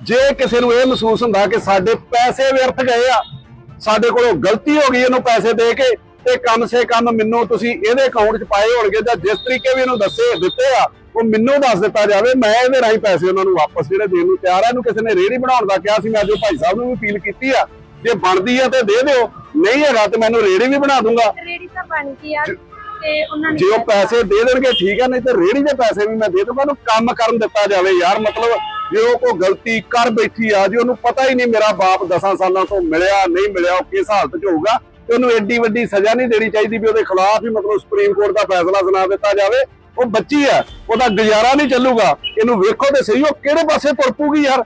ਜੇ ਕਿਸੇ ਨੂੰ ਇਹ ਮਹਿਸੂਸ ਹੁੰਦਾ ਕਿ ਸਾਡੇ ਪੈਸੇ ਵਿਅਰਥ ਗਏ ਆ ਸਾਡੇ ਕੋਲੋਂ ਗਲਤੀ ਹੋ ਗਈ ਇਹਨੂੰ ਪੈਸੇ ਦੇ ਕੇ ਤੇ ਕਮ ਸੇ ਕਮ ਮੈਨੂੰ ਤੁਸੀਂ ਇਹਦੇ ਅਕਾਊਂਟ 'ਚ ਪਾਏ ਹੋਣਗੇ ਜਾਂ ਜਿਸ ਤਰੀਕੇ ਵੀ ਇਹਨੂੰ ਦੱਸੇ ਦਿੱਤੇ ਆ ਉਹ ਮੈਨੂੰ ਦੱਸ ਦਿੱਤਾ ਜਾਵੇ ਮੈਂ ਇਹਦੇ ਰਾਹੀਂ ਪੈਸੇ ਉਹਨਾਂ ਨੂੰ ਵਾਪਸ ਜਿਹੜੇ ਦੇਣ ਨੂੰ ਤਿਆਰ ਆ। ਇਹਨੂੰ ਕਿਸੇ ਨੇ ਰੇੜੀ ਬਣਾਉਣ ਦਾ ਕਿਹਾ ਸੀ ਮੈਂ ਜੋ ਭਾਈ ਸਾਹਿਬ ਨੂੰ ਵੀ ਅਪੀਲ ਕੀਤੀ ਆ ਜੇ ਬਣਦੀ ਆ ਤੇ ਦੇ ਦਿਓ ਨਹੀਂ ਹੈਗਾ ਤੇ ਮੈਨੂੰ ਰੇੜੀ ਵੀ ਬਣਾ ਦੂੰਗਾ। ਰੇੜੀ ਤਾਂ ਬਣ ਗਈ ਆ ਤੇ ਉਹਨਾਂ ਨੇ ਜੇ ਉਹ ਪੈਸੇ ਦੇ ਦੇਣਗੇ ਠੀਕ ਆ ਨਹੀਂ ਤੇ ਰੇੜੀ ਦੇ ਪੈਸੇ ਵੀ ਮੈਂ ਦੇ ਦੂੰਗਾ ਉਹਨੂੰ ਕੰਮ ਕਰਨ ਦਿੱਤਾ ਜਾਵੇ ਯਾਰ ਮਤਲਬ ਜੇ ਉਹ ਕੋਈ ਗਲਤੀ ਕਰ ਬੈਠੀ ਆ, ਜੇ ਉਹਨੂੰ ਪਤਾ ਹੀ ਨਹੀਂ ਮੇਰਾ ਬਾਪ 10 ਸਾਲਾਂ ਤੋਂ ਮਿਲਿਆ, ਨਹੀਂ ਮਿਲਿਆ, ਉਹ ਕਿਸ ਹਾਲਤ 'ਚ ਹੋਊਗਾ, ਤੇ ਉਹਨੂੰ ਐਡੀ ਵੱਡੀ ਸਜ਼ਾ ਨਹੀਂ ਦੇਣੀ ਚਾਹੀਦੀ ਵੀ ਉਹਦੇ ਖਿਲਾਫ ਹੀ ਮਤਲਬ ਸੁਪਰੀਮ ਕੋਰਟ ਦਾ ਫੈਸਲਾ ਸੁਣਾ ਦਿੱਤਾ ਜਾਵੇ। ਉਹ ਬੱਚੀ ਆ, ਉਹਦਾ ਗੁਜ਼ਾਰਾ ਨਹੀਂ ਚੱਲੂਗਾ। ਇਹਨੂੰ ਵੇਖੋ ਤੇ ਸਹੀ, ਉਹ ਕਿਹੜੇ ਪਾਸੇ ਤੁਰ ਯਾਰ?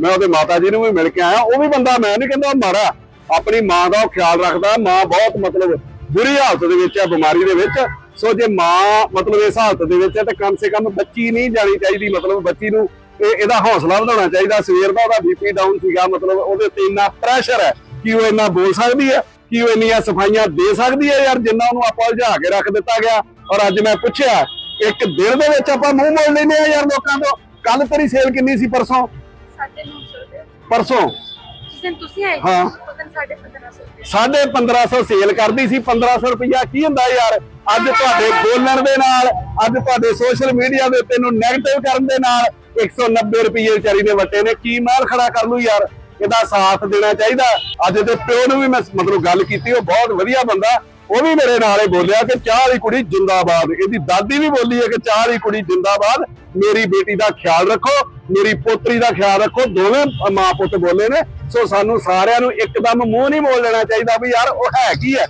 ਮੈਂ ਉਹਦੇ ਮਾਤਾ ਜੀ ਨੂੰ ਵੀ ਮਿਲ ਕੇ ਆਇਆ, ਉਹ ਵੀ ਬੰਦਾ ਮੈਂ ਨਹੀਂ ਕਹਿੰਦਾ ਉਹ ਮਾੜਾ। ਆਪਣੀ ਮਾਂ ਦਾ ਉਹ ਖਿਆਲ ਰੱਖਦਾ, ਮਾਂ ਬਹੁਤ ਮਤਲਬ ਬੁਰੀ ਹਾਲਤ ਦੇ ਵਿੱਚ ਹੈ ਬਿਮਾਰੀ ਦੇ ਵਿੱਚ। ਸੋ ਜੇ ਮਾਂ ਮਤਲਬ ਇਸ ਹਾਲਤ ਦੇ ਵਿੱਚ ਹੈ ਤਾਂ ਕਮ ਸੇ ਕਮ ਬੱਚੀ ਨਹੀਂ ਜਾਣੀ ਚਾਹੀਦੀ, ਮਤਲਬ ਬੱਚੀ ਨੂੰ ਇਹ ਇਹਦਾ ਹੌਸਲਾ ਵਧਾਉਣਾ ਚਾਹੀਦਾ। ਸਵੇਰ ਦਾ ਉਹਦਾ ਬੀਪੀ ਡਾਊਨ ਸੀਗਾ ਮਤਲਬ ਉਹਦੇ ਉੱਤੇ ਇੰਨਾ ਪ੍ਰੈਸ਼ਰ ਹੈ ਕਿ ਉਹ ਇੰਨਾ ਬੋਲ ਸਕਦੀ ਹੈ ਕਿ ਉਹ ਇੰਨੀਆਂ ਸਫਾਈਆਂ ਦੇ ਸਕਦੀ ਹੈ ਯਾਰ ਜਿੰਨਾ ਉਹਨੂੰ ਆਪਾਂ ਉਲਝਾ ਕੇ ਰੱਖ ਦਿੱਤਾ ਗਿਆ। ਔਰ ਅੱਜ ਮੈਂ ਪੁੱਛਿਆ ਇੱਕ ਦਿਨ ਦੇ ਵਿੱਚ ਆਪਾਂ ਮੂੰਹ ਮੋੜ ਲੈਨੇ ਆ ਯਾਰ ਲੋਕਾਂ ਤੋਂ। ਕੱਲ ਤੇਰੀ ਸੇਲ ਕਿੰਨੀ ਸੀ ਪਰਸੋਂ? ਸਾਡੇ 900 ਰੁਪਏ। ਪਰਸੋਂ? ਜਿਸ ਦਿਨ ਤੁਸੀਂ ਆਏ ਹਾਂ। ਪਤਾ ਨਹੀਂ ਸਾਡੇ 1500 ਰੁਪਏ। ਸਾਢੇ 1500 ਸੇਲ ਕਰਦੀ ਸੀ 1500 ਰੁਪਇਆ ਕੀ ਹੁੰਦਾ ਯਾਰ? ਅੱਜ ਤੁਹਾਡੇ ਬੋਲਣ ਦੇ ਨਾਲ ਅੱਜ ਤੁਹਾਡੇ ਸੋਸ਼ਲ ਮੀਡੀਆ ਦੇ ਉੱਤੇ ਨੂੰ ਨੈਗੇਟਿਵ ਕਰਨ ਦੇ ਨਾਲ 190 ਰੁਪਏ ਵਿਚਾਰੀ ਨੇ ਵਟੇ ਨੇ। ਕੀ ਮਾਲ ਖੜਾ ਕਰ ਲੂ ਯਾਰ? ਇਹਦਾ ਸਾਥ ਦੇਣਾ ਚਾਹੀਦਾ। ਅੱਜ ਦੇ ਪਿਓ ਨੂੰ ਵੀ ਮੈਂ ਮਤਲਬ ਗੱਲ ਕੀਤੀ, ਉਹ ਬਹੁਤ ਵਧੀਆ ਬੰਦਾ। ਉਹ ਵੀ ਮੇਰੇ ਨਾਲ ਹੀ ਬੋਲਿਆ ਕਿ ਚਾਹ ਵਾਲੀ ਕੁੜੀ ਜਿੰਦਾਬਾਦ। ਇਹਦੀ ਦਾਦੀ ਵੀ ਬੋਲੀ ਹੈ ਕਿ ਚਾਹ ਦੀ ਕੁੜੀ ਜਿੰਦਾਬਾਦ। ਮੇਰੀ ਬੇਟੀ ਦਾ ਖਿਆਲ ਰੱਖੋ, ਮੇਰੀ ਪੋਤਰੀ ਦਾ ਖਿਆਲ ਰੱਖੋ। ਦੋਵੇਂ ਮਾਂ ਪੁੱਤ ਬੋਲੇ ਨੇ। ਸੋ ਸਾਨੂੰ ਸਾਰਿਆਂ ਨੂੰ ਇੱਕਦਮ ਮੂੰਹ ਨਹੀਂ ਬੋਲ ਲੈਣਾ ਚਾਹੀਦਾ ਵੀ ਯਾਰ ਉਹ ਹੈ ਕੀ ਹੈ?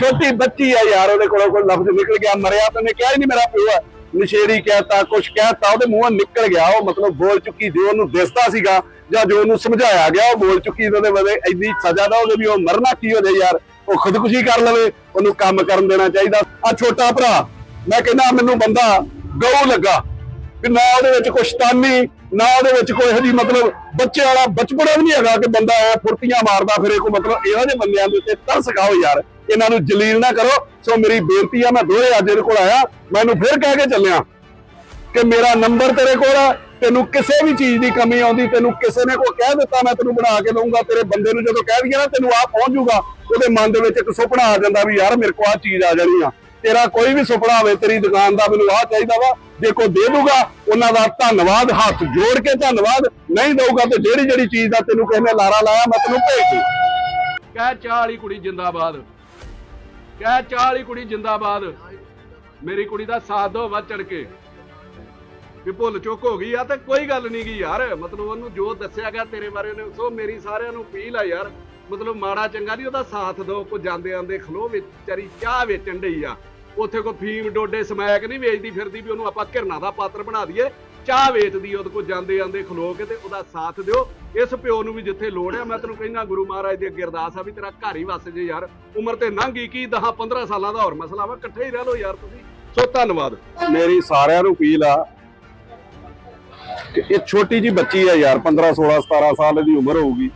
ਛੋਟੀ ਬੱਚੀ ਆ ਯਾਰ, ਉਹਦੇ ਕੋਲੋਂ ਕੋਈ ਲਫ਼ਜ਼ ਨਿਕਲ ਗਿਆ, ਮਰਿਆ ਤਾਂ ਉਹਨੇ ਕਿਹਾ ਹੀ ਨਹੀਂ ਮੇਰਾ ਪਿਓ ਹੈ। ਨਸ਼ੇੜੀ ਕਹਿਤਾ, ਕੁਛ ਕਹਿਤਾ, ਉਹਦੇ ਮੂੰਹੋਂ ਨਿਕਲ ਗਿਆ, ਉਹ ਮਤਲਬ ਬੋਲ ਚੁੱਕੀ ਜੋ ਉਹਨੂੰ ਦਿਸਦਾ ਸੀਗਾ ਜਾਂ ਜੋ ਉਹਨੂੰ ਸਮਝਾਇਆ ਗਿਆ, ਉਹ ਬੋਲ ਚੁੱਕੀ ਉਹਦੇ ਬਦੇ ਇੰਨੀ ਸਜ਼ਾ ਦਾ ਉਹਦੇ ਵੀ ਉਹ ਮਰਨਾ ਕੀ ਹੋ ਜਾਏ ਯਾਰ, ਉਹ ਖੁਦਕੁਸ਼ੀ ਕਰ ਲਵੇ, ਉਹਨੂੰ ਕੰਮ ਕਰਨ ਦੇਣਾ ਚਾਹੀਦਾ। ਆ ਛੋਟਾ ਭਰਾ, ਮੈਂ ਕਹਿੰਦਾ ਮੈਨੂੰ ਬੰਦਾ ਗਊ ਲੱਗਾ ਕਿ ਮੈਂ ਉਹਦੇ ਵਿੱਚ ਕੋਈ ਸ਼ਤਾਨੀ ਨਾ ਉਹਦੇ ਵਿੱਚ ਕੋਈ ਇਹੋ ਜਿਹੀ ਮਤਲਬ ਬੱਚੇ ਵਾਲਾ ਬਚਪਨਾ ਵੀ ਨਹੀਂ ਹੈਗਾ ਕਿ ਬੰਦਾ ਐ ਫੁਰਤੀਆਂ ਮਾਰਦਾ ਫਿਰੇ, ਕੋਈ ਮਤਲਬ ਇਹੋ ਜਿਹੇ ਬੰਦਿਆਂ ਦੇ ਉੱਤੇ ਤਰਸ ਖਾਓ ਯਾਰ। ਇਹਨਾਂ ਨੂੰ ਜਲੀਲ ਨਾ ਕਰੋ। ਸੋ ਮੇਰੀ ਬੇਨਤੀ ਆ, ਮੈਂ ਦੋਹਰੇ ਅੱਜ ਇਹਦੇ ਕੋਲ ਆਇਆ। ਮੈਨੂੰ ਫਿਰ ਕਹਿ ਕੇ ਚੱਲਿਆ ਕਿ ਮੇਰਾ ਨੰਬਰ ਤੇਰੇ ਕੋਲ ਆ, ਤੈਨੂੰ ਕਿਸੇ ਵੀ ਚੀਜ਼ ਦੀ ਕਮੀ ਆਉਂਦੀ, ਤੈਨੂੰ ਕਿਸੇ ਨੇ ਕੋਈ ਕਹਿ ਦਿੱਤਾ, ਮੈਂ ਤੈਨੂੰ ਬਣਾ ਕੇ ਦਊਂਗਾ। ਤੇਰੇ ਬੰਦੇ ਨੂੰ ਜਦੋਂ ਕਹਿ ਦਈਏ ਨਾ, ਤੈਨੂੰ ਆ ਪਹੁੰਚ ਜਾਊਗਾ ਉਹਦੇ ਮਨ ਦੇ ਵਿੱਚ ਇੱਕ ਸੁਪਨਾ ਆ ਜਾਂਦਾ ਵੀ ਯਾਰ ਮੇਰੇ ਕੋਲ ਆ ਚੀਜ਼ ਆ ਜਾਣੀ ਆ। ਤੇਰਾ ਕੋਈ ਵੀ ਸੁਪਨਾ ਹੋਵੇ, ਤੇਰੀ ਦੁਕਾਨ ਦਾ ਮੈਨੂੰ ਆ ਚਾਹੀਦਾ ਵਾ, ਜੇ ਕੋਈ ਦੇ ਦੂਗਾ ਉਹਨਾਂ ਦਾ ਧੰਨਵਾਦ, ਹੱਥ ਜੋੜ ਕੇ ਧੰਨਵਾਦ, ਨਹੀਂ ਦਊਗਾ ਤੇ ਜਿਹੜੀ ਜਿਹੜੀ ਚੀਜ਼ ਦਾ ਤੈਨੂੰ ਕਿਸੇ ਨੇ ਲਾਰਾ ਲਾਇਆ, ਮੈਂ ਤੈਨੂੰ ਭੇਜ ਦੂੰ ਕਹਿ ਚਾਹ ਵਾਲੀ ਕੁੜੀ ਜਿੰਦਾਬਾਦ। ਕਹਿ ਚਾਹ ਵਾਲੀ ਕੁੜੀ ਜਿੰਦਾਬਾਦ। ਮੇਰੀ ਕੁੜੀ ਦਾ ਸਾਥ ਦੋ ਵੱਧ ਚੜ ਕੇ। ਵੀ ਭੁੱਲ ਚੁੱਕ ਹੋ ਗਈ ਆ ਤੇ ਕੋਈ ਗੱਲ ਨਹੀਂ ਗਈ ਯਾਰ। ਮਤਲਬ ਉਹਨੂੰ ਜੋ ਦੱਸਿਆ ਗਿਆ ਤੇਰੇ ਬਾਰੇ ਉਹਨੇ, ਸੋ ਮੇਰੀ ਸਾਰਿਆਂ ਨੂੰ ਅਪੀਲ ਆ ਯਾਰ। ਮਤਲਬ ਮਾੜਾ ਚੰਗਾ ਨਹੀਂ ਉਹਦਾ ਸਾਥ ਦਿਓ ਕੋ ਜਾਂਦੇ ਆਂਦੇ ਖਲੋ ਵਿੱਚ, ਵਿਚਾਰੀ ਚਾਹ ਵੇਚਣ ਡਈ ਆ। ਉੱਥੇ ਕੋਈ ਫੀਮ ਡੋਡੇ ਸਮੈਕ ਨਹੀਂ ਵੇਚਦੀ ਫਿਰਦੀ ਵੀ ਉਹਨੂੰ ਆਪਾਂ ਘਿਰਨਾ ਦਾ ਪਾਤਰ ਬਣਾ ਦਈਏ। ਚਾਹ ਵੇਚਦੀ ਉਹਦੇ ਕੋ ਜਾਂਦੇ ਆਂਦੇ ਖਲੋ ਕੇ ਤੇ ਉਹਦਾ ਸਾਥ ਦਿਓ। ਇਸ ਪਿਓ ਨੂੰ ਵੀ ਜਿੱਥੇ ਲੋੜ ਹੈ ਮੈਂ ਤੈਨੂੰ ਕਹਿੰਦਾ ਗੁਰੂ ਮਹਾਰਾਜ ਦੀ ਅੱਗੇ ਅਰਦਾਸ ਆ ਵੀ ਤੇਰਾ ਘਰ ਹੀ ਵਸ ਜੇ ਯਾਰ। ਉਮਰ ਤੇ ਲੰਘ ਗਈ ਕੀ 10 15 ਸਾਲਾਂ ਦਾ ਹੋਰ ਮਸਲਾ ਵਾ, ਇਕੱਠੇ ਹੀ ਰਹਿ ਲਓ ਯਾਰ ਤੁਸੀਂ। ਸੋ ਧੰਨਵਾਦ। ਮੇਰੀ ਸਾਰਿਆਂ ਨੂੰ ਅਪੀਲ ਆ ਕਿ ਇਹ ਛੋਟੀ ਜੀ ਬੱਚੀ ਆ ਯਾਰ 15 16 17 ਸਾਲ ਦੀ ਉਮਰ ਹੋਊਗੀ।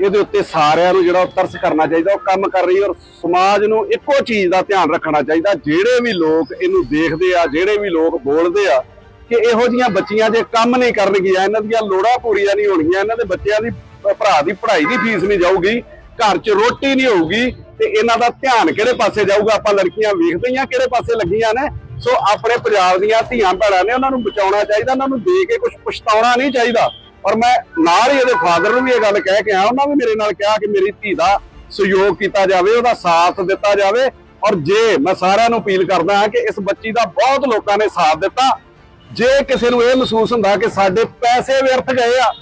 ਇਹਦੇ ਉੱਤੇ ਸਾਰਿਆਂ ਨੂੰ ਜਿਹੜਾ ਉਹ ਤਰਸ ਕਰਨਾ ਚਾਹੀਦਾ, ਉਹ ਕੰਮ ਕਰ ਰਹੀ ਔਰ ਸਮਾਜ ਨੂੰ ਇੱਕੋ ਚੀਜ਼ ਦਾ ਧਿਆਨ ਰੱਖਣਾ ਚਾਹੀਦਾ। ਜਿਹੜੇ ਵੀ ਲੋਕ ਇਹਨੂੰ ਦੇਖਦੇ ਆ, ਜਿਹੜੇ ਵੀ ਲੋਕ ਬੋਲਦੇ ਆ ਕਿ ਇਹੋ ਜੀਆਂ ਬੱਚੀਆਂ ਜੇ ਕੰਮ ਨਹੀਂ ਕਰਨਗੀਆਂ, ਇਹਨਾਂ ਦੀਆਂ ਲੋੜਾਂ ਪੂਰੀਆਂ ਨਹੀਂ ਹੋਣਗੀਆਂ, ਇਹਨਾਂ ਦੇ ਬੱਚਿਆਂ ਦੀ ਭਰਾ ਦੀ ਪੜ੍ਹਾਈ ਦੀ ਫੀਸ ਨਹੀਂ ਜਾਊਗੀ, ਘਰ 'ਚ ਰੋਟੀ ਨਹੀਂ ਹੋਊਗੀ, ਤੇ ਇਹਨਾਂ ਦਾ ਧਿਆਨ ਕਿਹੜੇ ਪਾਸੇ ਜਾਊਗਾ? ਆਪਾਂ ਲੜਕੀਆਂ ਵੇਖਦੇ ਹਾਂ ਕਿਹੜੇ ਪਾਸੇ ਲੱਗੀਆਂ ਨੇ। ਸੋ ਆਪਣੇ ਪੰਜਾਬ ਦੀਆਂ ਧੀਆਂ ਭੈਣਾਂ ਨੇ ਉਹਨਾਂ ਨੂੰ ਬਚਾਉਣਾ ਚਾਹੀਦਾ, ਉਹਨਾਂ ਨੂੰ ਦੇ ਕੇ ਕੁਝ ਪਛਤਾਉਣਾ ਨਹੀਂ ਚਾਹੀਦਾ। ਔਰ ਮੈਂ ਨਾਲ ਹੀ ਇਹਦੇ ਫਾਦਰ ਨੂੰ ਵੀ ਇਹ ਗੱਲ ਕਹਿ ਕੇ ਆਇਆ, ਉਹਨਾਂ ਵੀ ਮੇਰੇ ਨਾਲ ਕਿਹਾ ਕਿ ਮੇਰੀ ਧੀ ਦਾ ਸਹਿਯੋਗ ਕੀਤਾ ਜਾਵੇ, ਉਹਦਾ ਸਾਥ ਦਿੱਤਾ ਜਾਵੇ। ਔਰ ਜੇ ਮੈਂ ਸਾਰਿਆਂ ਨੂੰ ਅਪੀਲ ਕਰਦਾ ਹਾਂ ਕਿ ਇਸ ਬੱਚੀ ਦਾ ਬਹੁਤ ਲੋਕਾਂ ਨੇ ਸਾਥ ਦਿੱਤਾ। ਜੇ ਕਿਸੇ ਨੂੰ ਇਹ ਮਹਿਸੂਸ ਹੁੰਦਾ ਕਿ ਸਾਡੇ ਪੈਸੇ ਵਿਅਰਥ ਗਏ ਆ,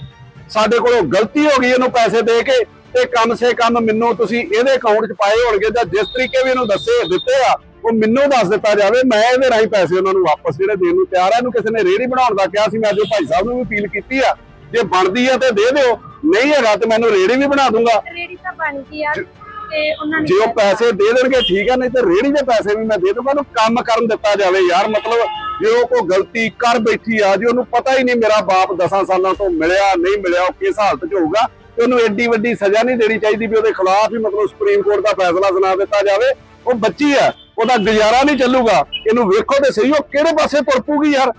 ਸਾਡੇ ਕੋਲੋਂ ਗਲਤੀ ਹੋ ਗਈ ਇਹਨੂੰ ਪੈਸੇ ਦੇ ਕੇ, ਤੇ ਕਮ ਸੇ ਕਮ ਮੈਨੂੰ ਤੁਸੀਂ ਇਹਦੇ ਅਕਾਊਂਟ 'ਚ ਪਾਏ ਹੋਣਗੇ ਜਾਂ ਜਿਸ ਤਰੀਕੇ ਵੀ ਇਹਨੂੰ ਦੱਸੇ, ਦਿੱਤੇ ਆ, ਉਹ ਮੈਨੂੰ ਦੱਸ ਦਿੱਤਾ ਜਾਵੇ, ਮੈਂ ਇਹਦੇ ਰਾਹੀਂ ਪੈਸੇ ਉਹਨਾਂ ਨੂੰ ਵਾਪਸ ਜਿਹੜੇ ਦੇਣ ਨੂੰ ਤਿਆਰ ਆ। ਇਹਨੂੰ ਕਿਸੇ ਨੇ ਰੇੜੀ ਬਣਾਉਣ ਦਾ ਕਿਹਾ ਸੀ, ਮੈਂ ਜੋ ਭਾਈ ਸਾਹਿਬ ਨੂੰ ਵੀ ਅਪੀਲ ਕੀਤੀ ਆ ਜੇ ਬਣਦੀ ਆ ਤੇ ਦੇ ਦਿਓ ਨਹੀਂ ਹੈਗਾ ਤੇ ਮੈਨੂੰ ਰੇੜੀ ਵੀ ਬਣਾ ਦੂੰਗਾ। ਰੇੜੀ ਤਾਂ ਬਣ ਗਈ ਆ ਤੇ ਉਹਨਾਂ ਨੇ ਜੇ ਉਹ ਪੈਸੇ ਦੇ ਦੇਣਗੇ ਠੀਕ ਆ ਨਹੀਂ ਤੇ ਰੇੜੀ ਦੇ ਪੈਸੇ ਵੀ ਮੈਂ ਦੇ ਦੂੰਗਾ ਉਹਨੂੰ ਕੰਮ ਕਰਨ ਦਿੱਤਾ ਜਾਵੇ ਯਾਰ ਮਤਲਬ ਜੇ ਉਹ ਕੋਈ ਗਲਤੀ ਕਰ ਬੈਠੀ ਆ ਜੇ ਉਹਨੂੰ ਪਤਾ ਹੀ ਨਹੀਂ ਮੇਰਾ ਬਾਪ 10 ਸਾਲਾਂ ਤੋਂ ਮਿਲਿਆ ਨਹੀਂ ਮਿਲਿਆ ਉਹ ਕਿਸ ਹਾਲਤ 'ਚ ਹੋਊਗਾ ਤੇ ਉਹਨੂੰ ਐਡੀ ਵੱਡੀ ਸਜ਼ਾ ਨਹੀਂ ਦੇਣੀ ਚਾਹੀਦੀ ਵੀ ਉਹਦੇ ਖਿਲਾਫ ਹੀ ਮਤਲਬ ਸੁਪਰੀਮ ਕੋਰਟ ਦਾ ਫੈਸਲਾ ਸੁਣਾ ਦਿੱਤਾ ਜਾਵੇ। ਉਹ ਬੱਚੀ ਆ ਉਹਦਾ ਗੁਜ਼ਾਰਾ ਨਹੀਂ ਚੱਲੂਗਾ। ਇਹਨੂੰ ਵੇਖੋ ਤੇ ਸਹੀ ਉਹ ਕਿਹੜੇ ਪਾਸੇ ਤੁਰ ਪਊਗੀ ਯਾਰ?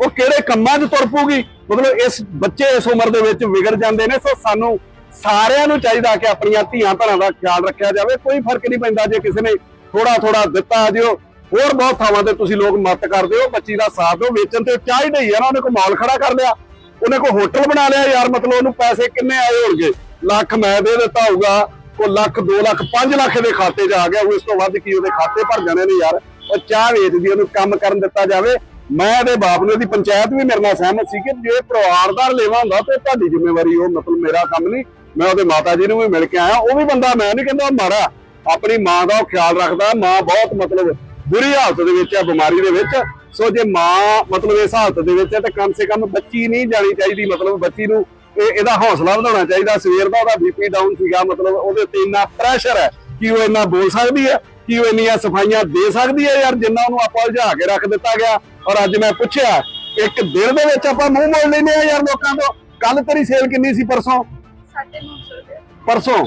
ਉਹ ਕਿਹੜੇ ਕੰਮਾਂ 'ਚ ਤੁਰ ਪਊਗੀ? ਮਤਲਬ ਇਸ ਬੱਚੇ ਇਸ ਉਮਰ ਦੇ ਵਿੱਚ ਵਿਗੜ ਜਾਂਦੇ ਨੇ, ਸੋ ਸਾਨੂੰ ਸਾਰਿਆਂ ਨੂੰ ਚਾਹੀਦਾ ਕਿ ਆਪਣੀਆਂ ਧੀਆਂ ਭੈਣਾਂ ਦਾ ਖਿਆਲ ਰੱਖਿਆ ਜਾਵੇ। ਕੋਈ ਫ਼ਰਕ ਨਹੀਂ ਪੈਂਦਾ ਜੇ ਕਿਸੇ ਨੇ ਥੋੜਾ ਥੋੜਾ ਦਿੱਤਾ ਜਿਓ। ਹੋਰ ਬਹੁਤ ਥਾਵਾਂ ਤੇ ਤੁਸੀਂ ਲੋਕ ਮਦਦ ਕਰਦੇ ਹੋ, ਬੱਚੀ ਦਾ ਸਾਥ ਦਿਓ, ਵੇਚਣ ਤੇ ਚਾਹੀਦਾ ਹੀ ਹੈ ਨਾ, ਉਹਨੇ ਕੋਈ ਮਾਲ ਖੜਾ ਕਰ ਲਿਆ। ਉਹਨੇ ਕੋਈ ਹੋਟਲ ਬਣਾ ਲਿਆ ਯਾਰ, ਮਤਲਬ ਉਹਨੂੰ ਪੈਸੇ ਕਿੰਨੇ ਆਏ ਹੋਣਗੇ? ਲੱਖ ਮੈਂ ਦੇ ਦਿੱਤਾ ਹੋਊਗਾ, ਕੋਈ ਲੱਖ 2 ਲੱਖ 5 ਲੱਖ ਦੇ ਖਾਤੇ 'ਚ ਆ ਗਿਆ। ਉਸ ਤੋਂ ਵੱਧ ਕੀ ਉਹਦੇ ਖਾਤੇ ਭਰ ਜਾਣੇ ਨੇ ਯਾਰ? ਉਹ ਚਾਹ ਵੇਚਦੀ ਉਹਨੂੰ ਕੰਮ ਕਰਨ ਦਿੱਤਾ ਜਾਵੇ। ਮੈਂ ਇਹਦੇ ਬਾਪ ਨੂੰ ਇਹਦੀ ਪੰਚਾਇਤ ਵੀ ਮੇਰੇ ਨਾਲ ਸਹਿਮਤ ਸੀ ਕਿ ਜੇ ਪਰਿਵਾਰ ਦਾ ਲੈਵਾ ਹੁੰਦਾ ਤੇ ਤੁਹਾਡੀ ਜ਼ਿੰਮੇਵਾਰੀ ਉਹ ਮਤਲਬ ਮੇਰਾ ਕੰਮ ਨਹੀਂ, ਮੈਂ ਉਹਦੇ ਮਾਤਾ ਜੀ ਨੂੰ ਵੀ ਮਿਲ ਕੇ ਆਇਆ, ਉਹ ਵੀ ਬੰਦਾ ਮੈਂ ਨਹੀਂ ਕਹਿੰਦਾ ਉਹ ਮਾੜਾ, ਆਪਣੀ ਮਾਂ ਦਾ ਉਹ ਖਿਆਲ ਰੱਖਦਾ, ਮਾਂ ਬਹੁਤ ਮਤਲਬ ਬੁਰੀ ਹਾਲਤ ਦੇ ਵਿੱਚ ਹੈ, ਬਿਮਾਰੀ ਦੇ ਵਿੱਚ, ਸੋ ਜੇ ਮਾਂ ਮਤਲਬ ਇਸ ਹਾਲਤ ਦੇ ਵਿੱਚ ਹੈ ਤਾਂ ਕਮ ਸੇ ਕਮ ਬੱਚੀ ਨਹੀਂ ਜਾਣੀ ਚਾਹੀਦੀ, ਮਤਲਬ ਬੱਚੀ ਨੂੰ ਇਹਦਾ ਹੌਸਲਾ ਵਧਾਉਣਾ ਚਾਹੀਦਾ, ਸਵੇਰ ਦਾ ਉਹਦਾ ਬੀਪੀ ਡਾਊਨ ਸੀਗਾ, ਮਤਲਬ ਉਹਦੇ ਤੇ ਇੰਨਾ ਪ੍ਰੈਸ਼ਰ ਹੈ ਕਿ ਉਹ ਇੰਨਾ ਬੋਲ ਸਕਦੀ ਹੈ, ਕਿ ਉਹ ਇੰਨੀਆਂ ਸਫਾਈਆਂ ਦੇ ਸਕਦੀ ਹੈ ਯਾਰ, ਜਿੰਨਾ ਉਹਨੂੰ ਆਪਾਂ ਉਲਝਾ ਕੇ ਰੱਖ ਦਿੱਤਾ ਗਿਆ। ਔਰ ਅੱਜ ਮੈਂ ਪੁੱਛਿਆ ਇੱਕ ਦਿਨ ਦੇ ਵਿੱਚ ਆਪਾਂ ਮੂੰਹ ਮੋੜ ਲੈਨੇ ਆ ਯਾਰ ਲੋਕਾਂ ਤੋਂ। ਕੱਲ ਤੇਰੀ ਸੇਲ ਕਿੰਨੀ ਸੀ ਪਰਸੋਂ? ਸਾਢੇ ਨੌ ਸੌ ਰੁਪਏ। ਪਰਸੋਂ?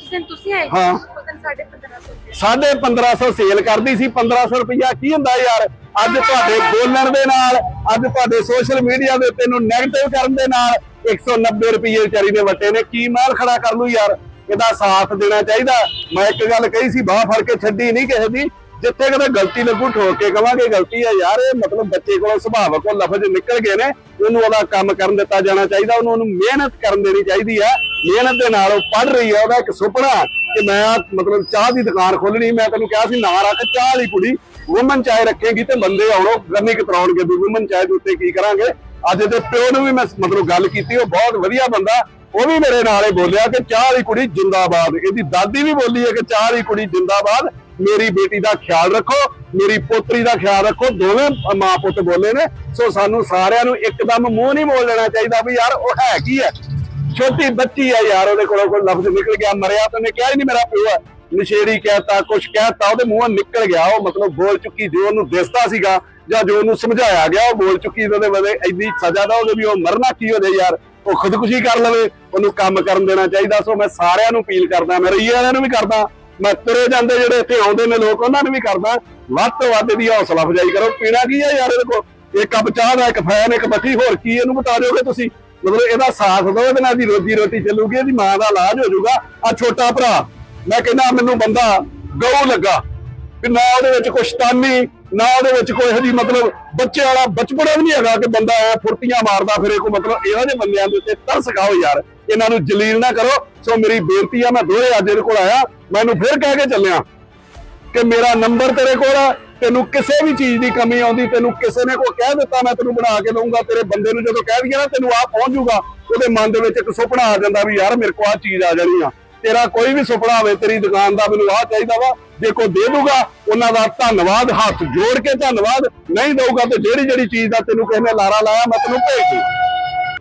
ਜਿਸ ਦਿਨ ਤੁਸੀਂ ਆਏ ਹਾਂ। ਸਾਢੇ 1500 ਰੁਪਏ। ਸਾਢੇ 1500 ਸੇਲ ਕਰਦੀ ਸੀ 1500 ਰੁਪਇਆ ਕੀ ਹੁੰਦਾ ਯਾਰ? ਅੱਜ ਤੁਹਾਡੇ ਬੋਲਣ ਦੇ ਨਾਲ ਅੱਜ ਤੁਹਾਡੇ ਸੋਸ਼ਲ ਮੀਡੀਆ ਦੇ ਉੱਤੇ ਨੂੰ 네ਗੇਟਿਵ ਕਰਨ ਦੇ ਨਾਲ 190 ਰੁਪਏ ਵਿਚਾਰੀ ਦੇ ਵੱਟੇ ਨੇ। ਕੀ ਮਾਲ ਖੜਾ ਕਰ ਲੂ ਯਾਰ? ਇਹਦਾ ਸਾਥ ਦੇਣਾ ਚਾਹੀਦਾ। ਮੈਂ ਇੱਕ ਗੱਲ ਕਹੀ ਸੀ ਬਾਹ ਫੜ ਕੇ ਛੱਡੀ ਨਹੀਂ ਕਿਸੇ ਦੀ। ਜਿੱਥੇ ਕਿਤੇ ਗਲਤੀ ਲੱਗੂ ਠੋਕ ਕੇ ਕਵਾਂਗੇ, ਗਲਤੀ ਹੈ ਯਾਰ, ਇਹ ਮਤਲਬ ਬੱਚੇ ਕੋਲੋਂ ਸੁਭਾਵਕ ਉਹ ਲਫ਼ਜ਼ ਨਿਕਲ ਗਏ ਨੇ, ਉਹਨੂੰ ਉਹਦਾ ਕੰਮ ਕਰਨ ਦਿੱਤਾ ਜਾਣਾ ਚਾਹੀਦਾ, ਉਹਨੂੰ ਉਹਨੂੰ ਮਿਹਨਤ ਕਰਨ ਦੇਣੀ ਚਾਹੀਦੀ ਹੈ ਮਿਹਨਤ ਦੇ ਨਾਲ ਉਹ ਪੜ ਰਹੀ ਹੈ ਉਹਦਾ ਇੱਕ ਸੁਪਨਾ ਕਿ ਮੈਂ ਮਤਲਬ ਚਾਹ ਦੀ ਦੁਕਾਨ ਖੋਲਣੀ ਮੈਂ ਤੈਨੂੰ ਕਿਹਾ ਸੀ, ਨਾ ਰੱਖ ਚਾਹ ਵਾਲੀ ਕੁੜੀ ਵੂਮਨ ਚਾਹ ਰੱਖੇਗੀ ਤੇ ਬੰਦੇ ਆਉਣੋ ਗੰਨੀ ਕਤਰਾਉਣਗੇ ਵੀ ਵੂਮਨ ਚਾਹ ਦੇ ਉੱਤੇ ਕੀ ਕਰਾਂਗੇ। ਅੱਜ ਦੇ ਪਿਓ ਨੂੰ ਵੀ ਮੈਂ ਮਤਲਬ ਗੱਲ ਕੀਤੀ, ਉਹ ਬਹੁਤ ਵਧੀਆ ਬੰਦਾ, ਉਹ ਵੀ ਮੇਰੇ ਨਾਲ ਹੀ ਬੋਲਿਆ ਕਿ ਚਾਹ ਵਾਲੀ ਕੁੜੀ ਜਿੰਦਾਬਾਦ, ਇਹਦੀ ਦਾਦੀ ਵੀ ਬੋਲੀ ਹੈ ਕਿ ਚਾਹ ਵਾਲੀ ਕੁੜੀ ਜਿੰਦਾਬਾਦ। ਮੇਰੀ ਬੇਟੀ ਦਾ ਖਿਆਲ ਰੱਖੋ, ਮੇਰੀ ਪੋਤਰੀ ਦਾ ਖਿਆਲ ਰੱਖੋ, ਦੋਵੇਂ ਮਾਂ ਪੁੱਤ ਬੋਲੇ ਨੇ। ਸੋ ਸਾਨੂੰ ਸਾਰਿਆਂ ਨੂੰ ਇੱਕਦਮ ਮੂੰਹ ਨਹੀਂ ਬੋਲ ਲੈਣਾ ਚਾਹੀਦਾ ਵੀ ਯਾਰ ਉਹ ਹੈ ਕੀ ਹੈ? ਛੋਟੀ ਬੱਚੀ ਹੈ ਯਾਰ, ਉਹਦੇ ਕੋਲੋਂ ਕੋਈ ਲਫ਼ਜ਼ ਨਿਕਲ ਗਿਆ, ਮਰਿਆ ਤਾਂ ਉਹਨੇ ਕਿਹਾ ਹੀ ਨਹੀਂ ਮੇਰਾ ਪਿਓ ਹੈ। ਨਸ਼ੇੜੀ ਕਹਿਤਾ, ਕੁਛ ਕਹਿਤਾ, ਉਹਦੇ ਮੂੰਹੋਂ ਨਿਕਲ ਗਿਆ, ਉਹ ਮਤਲਬ ਬੋਲ ਚੁੱਕੀ ਜੋ ਉਹਨੂੰ ਦਿਸਦਾ ਸੀਗਾ ਜਾਂ ਜੋ ਉਹਨੂੰ ਸਮਝਾਇਆ ਗਿਆ, ਉਹ ਬੋਲ ਚੁੱਕੀ ਉਹਦੇ ਬਦੇ ਇੰਨੀ ਸਜ਼ਾ ਦਾ ਉਹਦੇ ਵੀ ਉਹ ਮਰਨਾ ਕੀ ਹੋ ਜਾਏ ਯਾਰ? ਉਹ ਖੁਦਕੁਸ਼ੀ ਕਰ ਲਵੇ, ਉਹਨੂੰ ਕੰਮ ਕਰਨ ਦੇਣਾ ਚਾਹੀਦਾ। ਸੋ ਮੈਂ ਸਾਰਿਆਂ ਨੂੰ ਅਪੀਲ ਕਰਦਾ, ਮੈਂ ਰਈਏ ਵਾਲਿਆਂ ਨੂੰ ਵੀ ਕਰਦਾ। ਤੁਰੇ ਜਾਂਦੇ ਜਿਹੜੇ ਇੱਥੇ ਆਉਂਦੇ ਨੇ ਲੋਕ, ਉਹਨਾਂ ਨੂੰ ਵੀ ਕਰਦਾ। ਵੱਧ ਤੋਂ ਵੱਧ ਦੀ ਹੌਸਲਾ ਅਫਜ਼ਾਈ ਕਰੋ। ਪੀਣਾ ਕੀ ਆ ਯਾਰ ਇਹਦੇ ਕੋਲ? ਇੱਕ ਕੱਪ ਚਾਹ ਦਾ, ਇੱਕ ਫੈਨ, ਇੱਕ ਬੱਤੀ ਹੋਰ ਕੀ ਇਹਨੂੰ ਬਤਾ ਦਿਓਗੇ ਤੁਸੀਂ? ਮਤਲਬ ਇਹਦਾ ਸਾਥ ਦਿਓ, ਇਹਦੇ ਨਾਲ ਦੀ ਰੋਜੀ ਰੋਟੀ ਚੱਲੂਗੀ, ਇਹਦੀ ਮਾਂ ਦਾ ਇਲਾਜ ਹੋ ਜਾਊਗਾ। ਆ ਛੋਟਾ ਭਰਾ, ਮੈਂ ਕਹਿੰਦਾ ਮੈਨੂੰ ਬੰਦਾ ਗਊ ਲੱਗਾ। ਕਿ ਨਾ ਉਹਦੇ ਵਿੱਚ ਕੋਈ ਸ਼ਤਾਨੀ, ਨਾ ਉਹਦੇ ਵਿੱਚ ਕੋਈ ਇਹੋ ਜਿਹੀ ਮਤਲਬ ਬੱਚੇ ਵਾਲਾ ਬਚਪਨਾ ਵੀ ਨਹੀਂ ਹੈਗਾ ਕਿ ਬੰਦਾ ਐ ਫੁਰਤੀਆਂ ਮਾਰਦਾ ਫਿਰੇ, ਕੋਈ ਮਤਲਬ ਇਹੋ ਜਿਹੇ ਬੰਦਿਆਂ ਦੇ ਉੱਤੇ ਤਰਸ ਖਾਓ ਯਾਰ। ਇਹਨਾਂ ਨੂੰ ਜਲੀਲ ਨਾ ਕਰੋ। ਸੋ ਮੇਰੀ ਬੇਨਤੀ ਆ, ਮੈਂ ਦੋਹਰੇ ਅੱਜ ਇਹਦੇ ਕੋਲ ਆਇਆ। ਮੈਨੂੰ ਫਿਰ ਕਹਿ ਕੇ ਚੱਲਿਆ ਕਿ ਮੇਰਾ ਨੰਬਰ ਤੇਰੇ ਕੋਲ ਆ, ਤੈਨੂੰ ਕਿਸੇ ਵੀ ਚੀਜ਼ ਦੀ ਕਮੀ ਆਉਂਦੀ, ਤੈਨੂੰ ਕਿਸੇ ਨੇ ਕੋਈ ਕਹਿ ਦਿੱਤਾ, ਮੈਂ ਤੈਨੂੰ ਬਣਾ ਕੇ ਦਊਂਗਾ। ਤੇਰੇ ਬੰਦੇ ਨੂੰ ਜਦੋਂ ਕਹਿ ਦਈਏ ਨਾ, ਤੈਨੂੰ ਆ ਪਹੁੰਚ ਜਾਊਗਾ ਉਹਦੇ ਮਨ ਦੇ ਵਿੱਚ ਇੱਕ ਸੁਪਨਾ ਆ ਜਾਂਦਾ ਵੀ ਯਾਰ, ਮੇਰੇ ਕੋਲ ਆ ਚੀਜ਼ ਆ ਜਾਣੀ ਆ। ਤੇਰਾ ਕੋਈ ਵੀ ਸੁਪਨਾ ਹੋਵੇ, ਤੇਰੀ ਦੁਕਾਨ ਦਾ ਮੈਨੂੰ ਆਹ ਚਾਹੀਦਾ ਵਾ। ਜੇ ਕੋਈ ਦੇ ਦੂਗਾ ਉਹਨਾਂ ਦਾ ਧੰਨਵਾਦ, ਹੱਥ ਜੋੜ ਕੇ ਧੰਨਵਾਦ। ਨਹੀਂ ਦਊਗਾ, ਤੇ ਜਿਹੜੀ ਜਿਹੜੀ ਚੀਜ਼ ਦਾ ਤੈਨੂੰ ਕਿਸੇ ਨੇ ਲਾਰਾ ਲਾਇਆ, ਮੈਂ ਤੈਨੂੰ ਭੇਜ ਦੂੰ